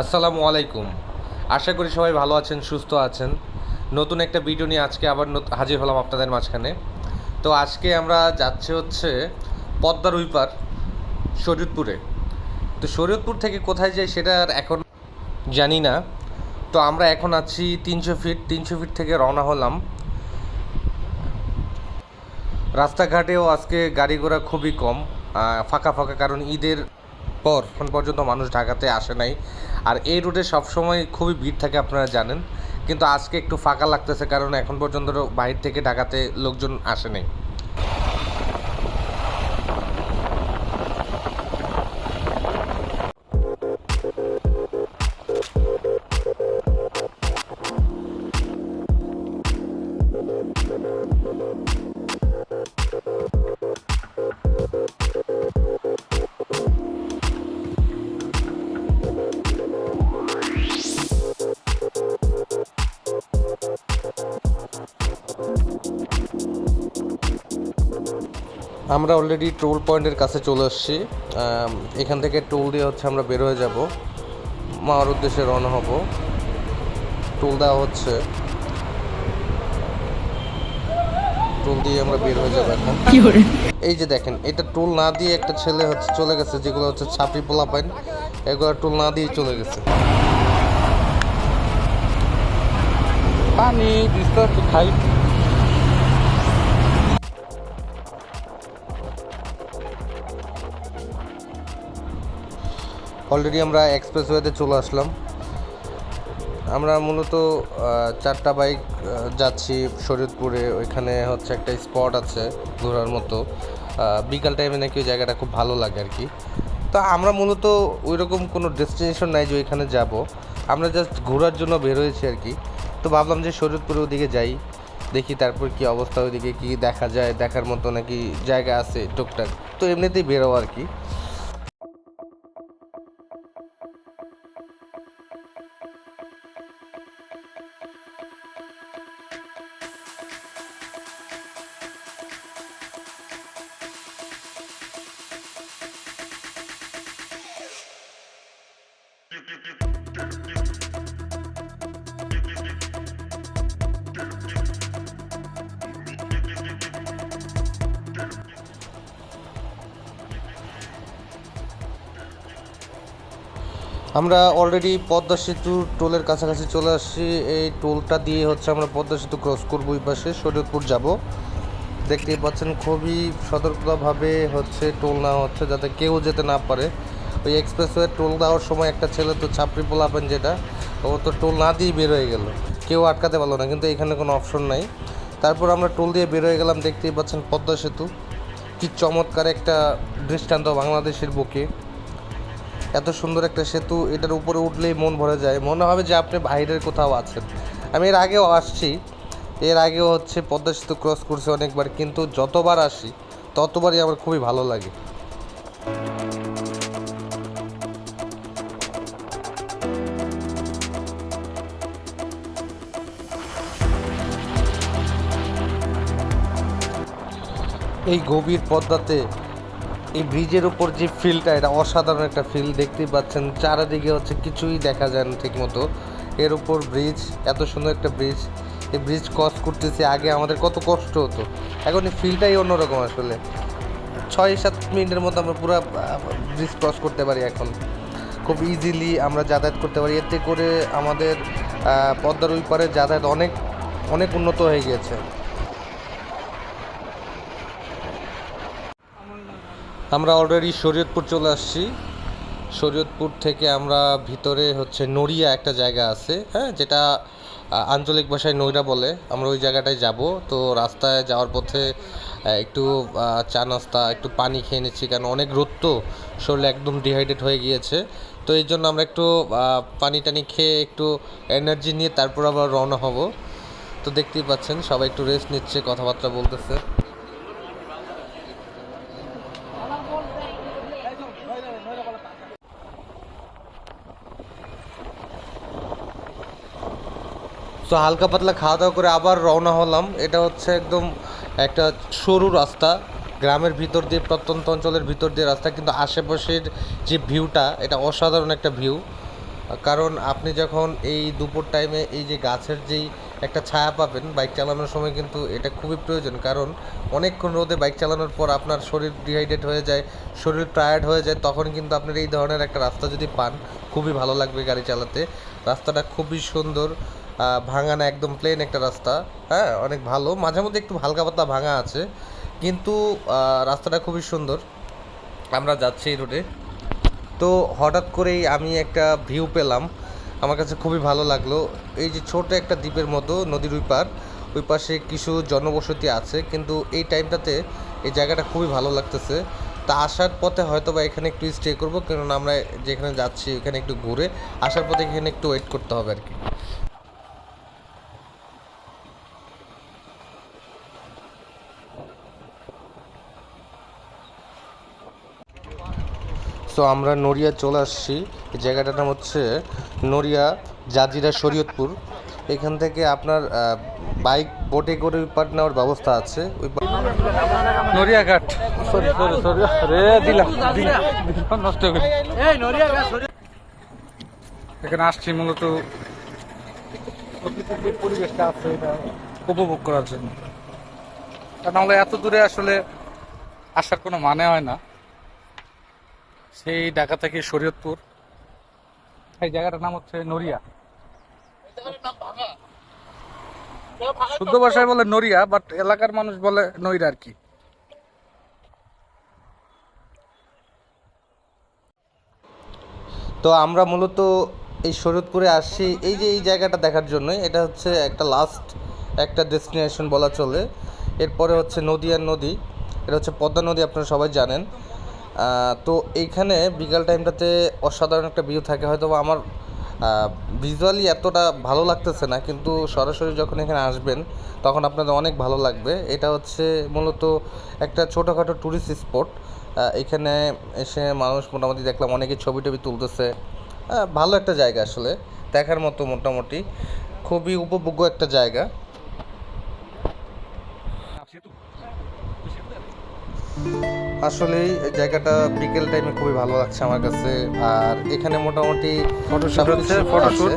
আসসালামু আলাইকুম। আশা করি সবাই ভালো আছেন, সুস্থ আছেন। নতুন একটা ভিডিও নিয়ে আজকে আবার হাজির হলাম আপনাদের মাঝখানে। তো আজকে আমরা যাচ্ছি হচ্ছে পদ্মার উইপার, শরীয়তপুরে। তো শরীয়তপুর থেকে কোথায় যাই সেটা আর এখন জানি না। তো আমরা এখন আছি তিনশো ফিট তিনশো ফিট থেকে রওনা হলাম। রাস্তাঘাটেও আজকে গাড়ি ঘোড়া খুবই কম ফাঁকা ফাঁকা, কারণ ঈদের পর এখন পর্যন্ত মানুষ ঢাকাতে আসে নাই। আর এই রুটে সবসময় খুবই ভিড় থাকে আপনারা জানেন। কিন্তু আজকে একটু ফাঁকা লাগতেছে কারণ এখন পর্যন্ত বাইরে থেকে ঢাকাতে লোকজন আসে নাই। আমরা অলরেডি টোল পয়েন্টের কাছে চলে আসছি। এখান থেকে টোল দিয়ে হচ্ছে আমরা বের হয়ে যাব। মার উদ্দেশ্যে রওনা হব। টোল দেওয়া হচ্ছে। টোল দিয়ে আমরা বের হয়ে যাব এখন। এই যে দেখেন এটা টোল না দিয়ে একটা ছেলে হচ্ছে চলে গেছে যেগুলো হচ্ছে ছাপি পোলা পাইন এগুলো টোল না দিয়ে চলে গেছে। পানি বিস্তার খাই? অলরেডি আমরা এক্সপ্রেসওয়েতে চলে আসলাম। আমরা মূলত চারটা বাইক যাচ্ছি শরীয়তপুরে। ওইখানে হচ্ছে একটা স্পট আছে ঘোরার মতো। বিকাল টাইমে নাকি ওই জায়গাটা খুব ভালো লাগে আর কি। তো আমরা মূলত ওই রকম কোনো ডেস্টিনেশন নাই যে ওইখানে যাব। আমরা জাস্ট ঘোরার জন্য বের হয়েছি আর কি। তো ভাবলাম যে শরীয়তপুরের ওদিকে যাই, দেখি তারপর কি অবস্থা ওইদিকে, কি দেখা যায়, দেখার মতো নাকি জায়গা আছে টুকটাক। তো এমনিতেই বেরো আর কি। আমরা অলরেডি পদ্মা সেতু টোলের কাছাকাছি চলে আসছি। এই টোলটা দিয়ে হচ্ছে আমরা পদ্মা সেতু ক্রস করব ওই পাশে শরীয়তপুর যাব। দেখতেই পাচ্ছেন খুবই সতর্কতাভাবে হচ্ছে টোল নেওয়া হচ্ছে যাতে কেউ যেতে না পারে। ওই এক্সপ্রেসওয়ে টোল দেওয়ার সময় একটা ছেলে তো ছাপড়ি পোলাপেন যেটা ও তো টোল না দিয়ে বের হয়ে গেল। কেউ আটকাতে পারল না, কিন্তু এখানে কোনো অপশন নাই। তারপর আমরা টোল দিয়ে বের হয়ে গেলাম, দেখতেই পাচ্ছেন পদ্মা সেতু। কি চমৎকার একটা দৃষ্টান্ত বাংলাদেশের বুকে। এত সুন্দর একটা সেতু, এটার উপরে উঠলেই মন ভরে যায়। মনে হবে যে আপনি বাইরের কোথাও আছেন। আমি এর আগেও আসছি। এর আগেও হচ্ছে পদ্মা সেতু ক্রস করছি অনেকবার, কিন্তু যতবার আসি, ততবারই আমার খুবই ভালো লাগে। এই গভীর পদ্মাতে এই ব্রিজের উপর যে ফিলটা এটা অসাধারণ একটা ফিল দেখতেই পাচ্ছেন। চারিদিকে হচ্ছে কিছুই দেখা যায় না ঠিক মতো এর উপর ব্রিজ, এত সুন্দর একটা ব্রিজ। এই ব্রিজ ক্রস করতেছি, আগে আমাদের কত কষ্ট হতো। এখন এই ফিলটাই অন্যরকম আসলে। ছয় সাত মিনিটের মধ্যে আমরা পুরো ব্রিজ ক্রস করতে পারি এখন। খুব ইজিলি আমরা যাতায়াত করতে পারি। এতে করে আমাদের পদ্মার ওই পারে যাতায়াত অনেক অনেক উন্নত হয়ে গিয়েছে। আমরা অলরেডি শরীয়তপুর চলে আসছি। শরীয়তপুর থেকে আমরা ভিতরে হচ্ছে নড়িয়া একটা জায়গা আছে হ্যাঁ যেটা আঞ্চলিক ভাষায় নইরা বলে। আমরা ওই জায়গাটায় যাব। তো রাস্তায় যাওয়ার পথে একটু চা নাস্তা, একটু পানি খেয়ে নিচ্ছি, কারণ অনেক রোদ তো, শরীরে একদম ডিহাইড্রেট হয়ে গিয়েছে। তো এই জন্য আমরা একটু পানি টানি খেয়ে একটু এনার্জি নিয়ে তারপর আবার রওনা হব। তো দেখতেই পাচ্ছেন, সবাই একটু রেস্ট নিচ্ছে, কথাবার্তা বলতেছে। তো হালকা পাতলা খাওয়া দাওয়া করে আবার রওনা হলাম। এটা হচ্ছে একদম একটা সরু রাস্তা। গ্রামের ভিতর দিয়ে, প্রত্যন্ত অঞ্চলের ভিতর দিয়ে রাস্তা, কিন্তু আশেপাশের যে ভিউটা, এটা অসাধারণ একটা ভিউ। কারণ আপনি যখন এই দুপুর টাইমে এই যে গাছের যেই একটা ছায়া পাবেন বাইক চালানোর সময় কিন্তু এটা খুবই প্রয়োজন। কারণ অনেকক্ষণ রোদে বাইক চালানোর পর আপনার শরীর ডিহাইড্রেট হয়ে যায়, শরীর টায়ার্ড হয়ে যায়, তখন কিন্তু আপনার এই ধরনের একটা রাস্তা যদি পান, খুবই ভালো লাগবে গাড়ি চালাতে। রাস্তাটা খুবই সুন্দর। ভাঙা না, একদম প্লেন একটা রাস্তা। হ্যাঁ অনেক ভালো। মাঝে মধ্যে একটু হালকা পাতলা ভাঙা আছে, কিন্তু রাস্তাটা খুবই সুন্দর। আমরা যাচ্ছি এই রোডে তো হঠাৎ করেই আমি একটা ভিউ পেলাম। আমার কাছে খুবই ভালো লাগল। এই যে ছোট একটা দ্বীপের মতো, নদীর ওই পার, ওই পাশে কিছু জনবসতি আছে, কিন্তু এই টাইমটাতে এই জায়গাটা খুবই ভালো লাগতেছে। তা আসার পথে হয়তো বা এখানে একটু স্টে করব, কেননা আমরা যেখানে যাচ্ছি এখানে একটু ঘুরে, আসার পথে এখানে একটু ওয়েট করতে হবে আর কি। সো আমরা নড়িয়া চলে আসছি। এই জায়গাটার নাম হচ্ছে নড়িয়া জাজিরা শরীয়তপুর। এখান থেকে আপনার বাইক বোটে করে ওই পার নেওয়ার ব্যবস্থা আছে। ওই নড়িয়াঘাট। সরি সরি সরি রে দিলাম নষ্ট হয়ে এখানে আসছি মূলত পরিবেশটা আছে এটা উপভোগ করার জন্য। তা নাহলে এত দূরে আসলে আসার কোনো মানে হয় না। সেই ঢাকা থেকে শরীয়তপুর। এই জায়গাটার নাম হচ্ছে নড়িয়া। শুদ্ধ ভাষায় বলে নড়িয়া বাট এলাকার মানুষ বলে নইরা আর কি। তো আমরা মূলত এই শরীয়তপুরে আসছি। এই যে এই জায়গাটা দেখার জন্যই, এটা হচ্ছে একটা লাস্ট একটা ডেস্টিনেশন বলা চলে। এরপরে হচ্ছে নদী নদী। এটা হচ্ছে পদ্মা নদী, আপনারা সবাই জানেন। তো এইখানে বিকাল টাইমটাতে অসাধারণ একটা ভিউ থাকে। হয়তো আমার ভিজুয়ালি এতটা ভালো লাগতেছে না, কিন্তু সরাসরি যখন এখানে আসবেন, তখন আপনাদের অনেক ভালো লাগবে। এটা হচ্ছে মূলত একটা ছোটোখাটো ট্যুরিস্ট স্পট এখানে এসে মানুষ মোটামুটি দেখলাম অনেকে ছবি টবি তুলতেছে ভালো একটা জায়গা আসলে, দেখার মতো মোটামুটি। খুবই উপভোগ্য একটা জায়গা। আসলে এই জায়গাটা বিকেল টাইমে খুবই ভালো লাগছে আমার কাছে। আর এখানে মোটামুটি ফটোশুট হচ্ছে ফটোশুট।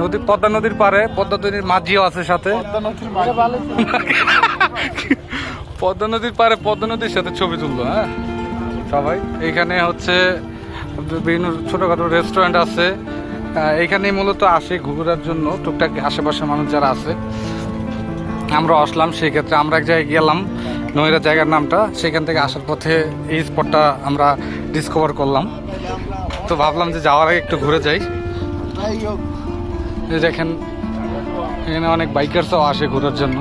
নদী পদ্মা নদীর পারে পদ্মা নদীর মাঝিও আছে সাথে। পদ্মা নদীর পারে পদ্মা নদীর সাথে ছবি তুললো হ্যাঁ? সবাই এখানে হচ্ছে বিভিন্ন ছোটখাটো রেস্টুরেন্ট আছে। এখানে মূলত আসে ঘুরার জন্য। টুকটাক আশেপাশের মানুষ যারা আছে আমরা আসলাম। সেই ক্ষেত্রে আমরা এক জায়গায় গেলাম। নৈরা জায়গার নামটা, সেখান থেকে আসার পথে এই স্পটটা আমরা ডিসকভার করলাম। তো ভাবলাম যে যাওয়ার আগে একটু ঘুরে যাই। দেখেন, এখানে অনেক বাইকার্সও আসে ঘোরার জন্য।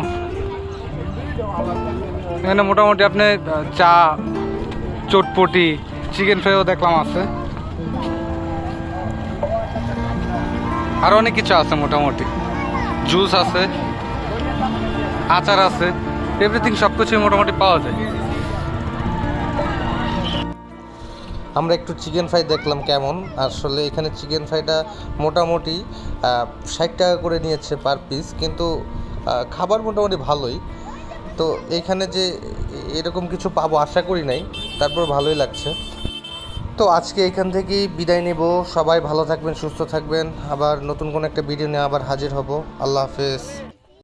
এখানে মোটামুটি আপনি চা, চটপটি চিকেন ফ্রাইও দেখলাম আছে। আরও অনেক কিছু আছে মোটামুটি। জুস আছে, আচার আছে। এভরিথিং সব কিছুই মোটামুটি পাওয়া যায়। আমরা একটু চিকেন ফ্রাই দেখলাম কেমন। আসলে এখানে চিকেন ফ্রাইটা মোটামুটি ষাট টাকা করে নিয়েছে পার পিস কিন্তু খাবার মোটামুটি ভালোই। তো এইখানে যে এরকম কিছু পাবো আশা করি নাই, তারপর ভালোই লাগছে। তো আজকে এখান থেকেই বিদায় নেব। সবাই ভালো থাকবেন, সুস্থ থাকবেন। আবার নতুন কোনো একটা ভিডিও নিয়ে আবার হাজির হব। আল্লাহ হাফেজ।